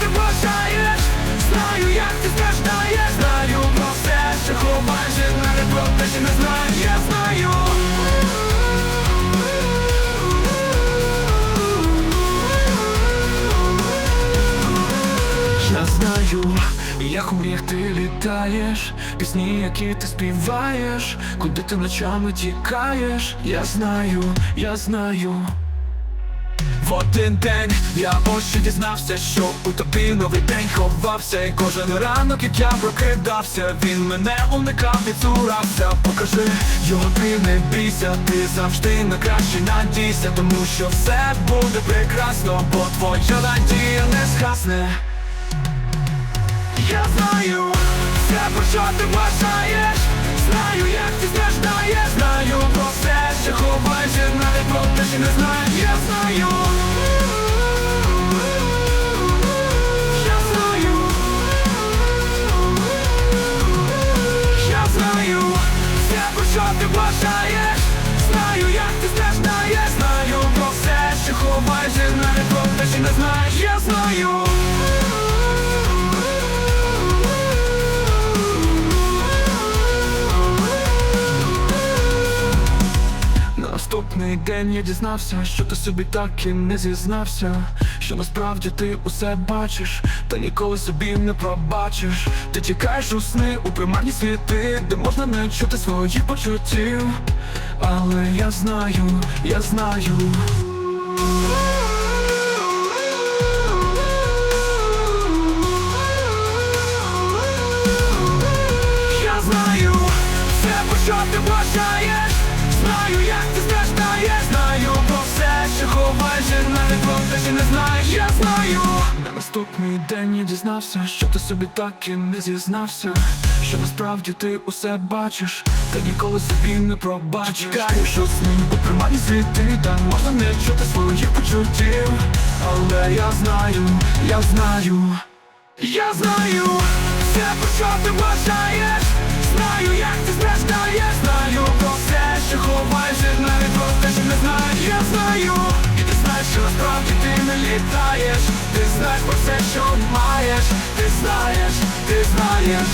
ти бажаєш Знаю, як ти страждаєш. Знаю про все, що ховаєш навіть про те, що не знаєш Я знаю. Я знаю, як у мріях ти літаєш, пісні, які ти співаєш, куди ти ночами тікаєш, я знаю, я знаю. Один день я ось що дізнався, що у тобі новий день ховався, і кожен ранок, як я прокидався, він мене уникав і цурався. Покажи його ти не бійся, ти завжди на краще надійся, тому що все буде прекрасно, бо твоя надія не згасне. Я знаю все, про що ти бажаєш. Знаю, як ти страждаєш. Знаю про все, що ховаєш. Навіть про те, що не знаєш знаєш Наступний день я дізнався, що ти собі так і не зізнався, що насправді ти усе бачиш, та ніколи собі не пробачиш. Ти тікаєш у сни у примарні світи, де можна не чути своїх почуттів. Але я знаю, я знаю. Ти бажаєш Знаю, як ти страждаєш. Знаю про все, що ховаєш. Навіть про те, що не знаєш. Я знаю. На наступний день я дізнався, що ти собі так і не зізнався. Що насправді ти усе бачиш Та ніколи собі не пробачиш. Чекаєш у сні у примарні світи Та можна не чути своїх почуттів. Але я знаю, я знаю я знаю. Все, про що ти бажаєш. Знаю, як ти страждаєш літаєш Ти знаєш про все, що маєш. Ти знаєш, ти знаєш